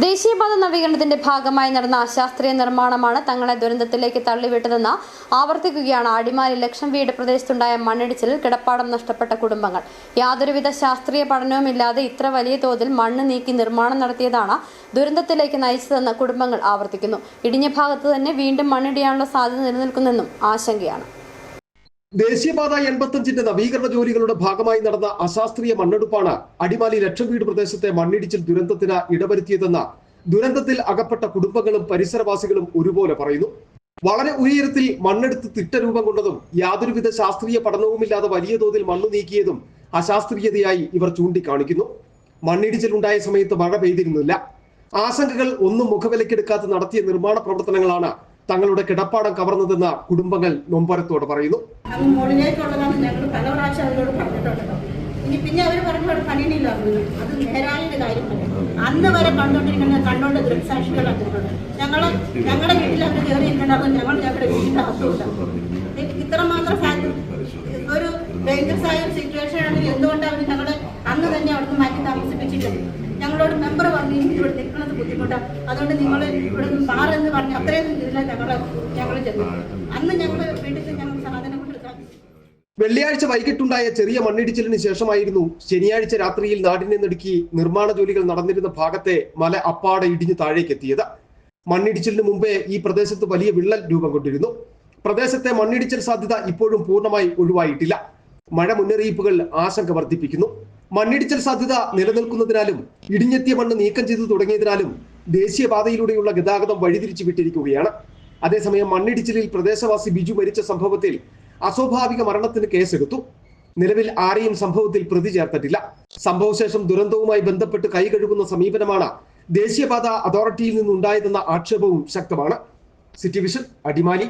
ദേശീയപാത നവീകരണത്തിന്റെ ഭാഗമായി നടന്ന അശാസ്ത്രീയ നിർമ്മാണമാണ് തങ്ങളെ ദുരന്തത്തിലേക്ക് തള്ളിവിട്ടതെന്ന് ആവർത്തിക്കുകയാണ് അടിമാലി ലക്ഷം വീട് പ്രദേശത്തുണ്ടായ മണ്ണിടിച്ചിലിൽ കിടപ്പാടം നഷ്ടപ്പെട്ട കുടുംബങ്ങൾ. യാതൊരുവിധ ശാസ്ത്രീയ പഠനവുമില്ലാതെ ഇത്ര വലിയ തോതിൽ മണ്ണ് നീക്കി നിർമ്മാണം നടത്തിയതാണ് ദുരന്തത്തിലേക്ക് നയിച്ചതെന്ന് കുടുംബങ്ങൾ ആവർത്തിക്കുന്നു. ഇടിഞ്ഞ ഭാഗത്ത് തന്നെ വീണ്ടും മണ്ണിടിയാനുള്ള സാധ്യത നിലനിൽക്കുന്നെന്നും ആശങ്കയാണ്. ദേശീയപാത എൺപത്തഞ്ചിന്റെ നവീകരണ ജോലികളുടെ ഭാഗമായി നടന്ന അശാസ്ത്രീയ മണ്ണെടുപ്പാണ് അടിമാലി ലക്ഷംവീട് പ്രദേശത്തെ മണ്ണിടിച്ചിൽ ദുരന്തത്തിന് ഇടവരുത്തിയതെന്ന് ദുരന്തത്തിൽ അകപ്പെട്ട കുടുംബങ്ങളും പരിസരവാസികളും ഒരുപോലെ പറയുന്നു. വളരെ ഉയരത്തിൽ മണ്ണെടുത്ത് തിട്ടരൂപം കൊണ്ടതും യാതൊരുവിധ ശാസ്ത്രീയ പഠനവുമില്ലാതെ വലിയ തോതിൽ മണ്ണ് നീക്കിയതും അശാസ്ത്രീയതയായി ഇവർ ചൂണ്ടിക്കാണിക്കുന്നു. മണ്ണിടിച്ചിൽ ഉണ്ടായ സമയത്ത് മഴ പെയ്തിരുന്നില്ല. ആശങ്കകൾ ഒന്നും മുഖവിലക്കെടുക്കാതെ നടത്തിയ നിർമ്മാണ പ്രവർത്തനങ്ങളാണ് തങ്ങളുടെ കിടപ്പാടം കവർന്നതെന്ന് കുടുംബങ്ങൾ നൊമ്പരത്തോട് പറയുന്നു. പിന്നെ അവർ പറഞ്ഞു പണിയില്ല അത് നേരായൊരു കാര്യമല്ല അന്ന് വരെ കണ്ടോണ്ടിരിക്കുന്ന കണ്ടോണ്ട് ദൃക്സാക്ഷികൾ കണ്ടിട്ടുണ്ട് ഞങ്ങൾ ഞങ്ങളുടെ വീട്ടിൽ അവർ കയറി ഇരിക്കണ്ടായിരുന്നു ഞങ്ങൾ ഞങ്ങളുടെ വീടിന്റെ അകത്തുണ്ട്. ഇത്രമാത്രം ഒരു ഡേഞ്ചറസ് ആയ ഒരു സിറ്റുവേഷൻ ആണെങ്കിൽ എന്തുകൊണ്ട് അവർ ഞങ്ങളെ അന്ന് തന്നെ അവിടുന്ന് മാറ്റി താമസിപ്പിച്ചിട്ടുണ്ട് ഞങ്ങളോട് മെമ്പർ പറഞ്ഞു "ഇനി ഇവിടെ നിൽക്കുന്നത് ബുദ്ധിമുട്ടാണ് അതുകൊണ്ട് നിങ്ങൾ ഇവിടെ നിന്ന് മാറെന്ന് പറഞ്ഞ് അത്രയും ഇതില്ല ഞങ്ങൾ ഞങ്ങൾ ചെന്നു. അന്ന് ഞങ്ങൾ വീട്ടിൽ ഞങ്ങൾ സാധനം വെള്ളിയാഴ്ച വൈകിട്ടുണ്ടായ ചെറിയ മണ്ണിടിച്ചിലിന് ശേഷമായിരുന്നു ശനിയാഴ്ച രാത്രിയിൽ നാടിനെ നടുക്കി നിർമ്മാണ ജോലികൾ നടന്നിരുന്ന ഭാഗത്തെ മല അപ്പാടെ ഇടിഞ്ഞു താഴേക്കെത്തിയത് മണ്ണിടിച്ചിലിന് മുമ്പേ ഈ പ്രദേശത്ത് വലിയ വിള്ളൽ രൂപം കൊണ്ടിരുന്നു. പ്രദേശത്തെ മണ്ണിടിച്ചിൽ സാധ്യത ഇപ്പോഴും പൂർണമായി ഒഴിവായിട്ടില്ല. മഴ മുന്നറിയിപ്പുകൾ ആശങ്ക വർദ്ധിപ്പിക്കുന്നു. മണ്ണിടിച്ചിൽ സാധ്യത നിലനിൽക്കുന്നതിനാലും ഇടിഞ്ഞെത്തിയ മണ്ണ് നീക്കം ചെയ്തു തുടങ്ങിയതിനാലും ദേശീയപാതയിലൂടെയുള്ള ഗതാഗതം വഴിതിരിച്ചു വിട്ടിരിക്കുകയാണ്. അതേസമയം മണ്ണിടിച്ചിലിൽ പ്രദേശവാസി ബിജു മരിച്ച സംഭവത്തിൽ അസ്വാഭാവിക മരണത്തിന് കേസെടുത്തു. നിലവിൽ ആരെയും സംഭവത്തിൽ പ്രതി ചേർത്തിട്ടില്ല. സംഭവശേഷം ദുരന്തവുമായി ബന്ധപ്പെട്ട് കൈ കഴുകുന്ന സമീപനമാണ് ദേശീയപാത അതോറിറ്റിയിൽ നിന്നുണ്ടായതെന്ന ആക്ഷേപവും ശക്തമാണ്. City vision Adimali.